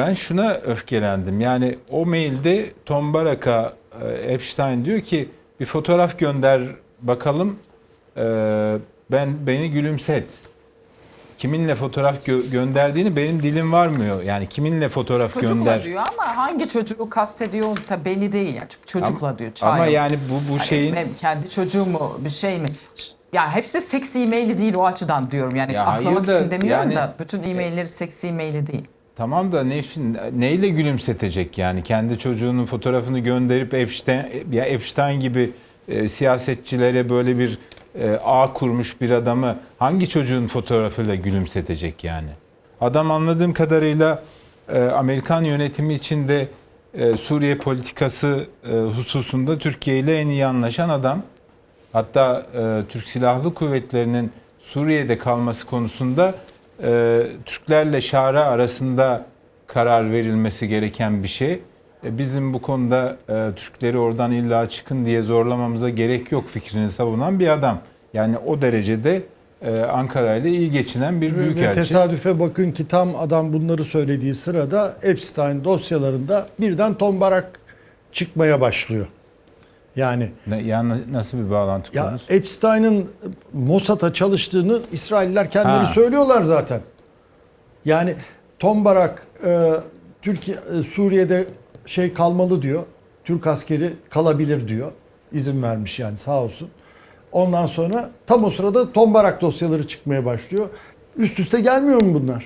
ben şuna öfkelendim. Yani o mailde Tom Barak'a e, Epstein diyor ki bir fotoğraf gönder bakalım. e, ben beni gülümset. Kiminle fotoğraf gö- gönderdiğini benim dilim varmıyor. Yani kiminle fotoğraf Çocukla gönder. diyor ama hangi çocuğu kastediyor da belli değil. Yani çünkü çocukla diyor. Child. Ama yani bu bu Hani şeyin ne- kendi çocuğu mu bir şey mi? Ya hepsi de seksi e-maili değil o açıdan diyorum. Yani Ya aklamak da için demiyorum yani- da bütün e-mailleri seksi e-maili değil. Tamam da ne, neyle gülümsetecek yani kendi çocuğunun fotoğrafını gönderip Epstein ya Epstein gibi e, siyasetçilere böyle bir e, ağ kurmuş bir adamı hangi çocuğun fotoğrafıyla gülümsetecek yani? Adam anladığım kadarıyla e, Amerikan yönetimi içinde e, Suriye politikası e, hususunda Türkiye ile en iyi anlaşan adam. Hatta e, Türk Silahlı Kuvvetleri'nin Suriye'de kalması konusunda e, Türklerle Şara arasında karar verilmesi gereken bir şey. E, bizim bu konuda e, Türkleri oradan illa çıkın diye zorlamamıza gerek yok fikrini savunan bir adam. Yani o derecede e, Ankara ile iyi geçinen bir Ve büyükelçi. tesadüfe bakın ki tam adam bunları söylediği sırada Epstein dosyalarında birden tombarak çıkmaya başlıyor. Yani Ne, yani nasıl bir bağlantı ya kurulur? Epstein'ın Mossad'a çalıştığını İsrailler kendileri Ha. söylüyorlar zaten. Yani tombarak e, Türkiye e, Suriye'de şey kalmalı diyor. Türk askeri kalabilir diyor. İzin vermiş yani sağ olsun. Ondan sonra tam o sırada tombarak dosyaları çıkmaya başlıyor. Üst üste gelmiyor mu bunlar?